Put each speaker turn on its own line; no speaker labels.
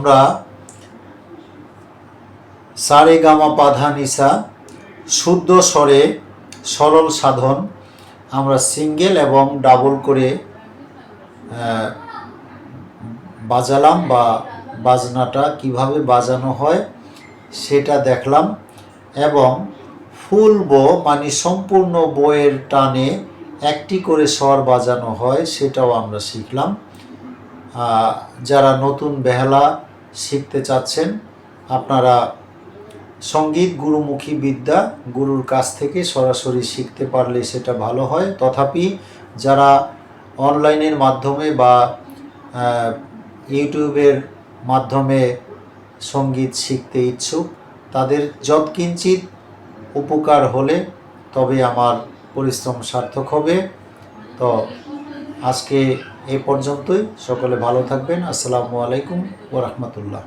আমরা সারে গামা পাধা নিসা, শুদ্ধ স্বরে সরল সাধন, আমরা সিঙ্গেল এবং ডাবল করে বাজালাম বা বাজনাটা কীভাবে বাজানো হয় সেটা দেখলাম এবং ফুল বো মানে সম্পূর্ণ বইয়ের টানে একটি করে স্বর বাজানো হয় সেটাও আমরা শিখলাম। যারা নতুন বেহালা শিখতে চাচ্ছেন, আপনারা সংগীত গুরুমুখী বিদ্যা গুরুর কাছ থেকে সরাসরি শিখতে পারলে সেটা ভালো হয়। তথাপি যারা অনলাইনের মাধ্যমে বা ইউটিউবের মাধ্যমে সংগীত শিখতে ইচ্ছুক, তাদের যৎকিঞ্চিত উপকার হলে তবে আমার পরিশ্রম সার্থক হবে। তো আজকে এ পর্যন্তই। সকলে ভালো থাকবেন। আসসালামু আলাইকুম ওরহমতুল্লাহ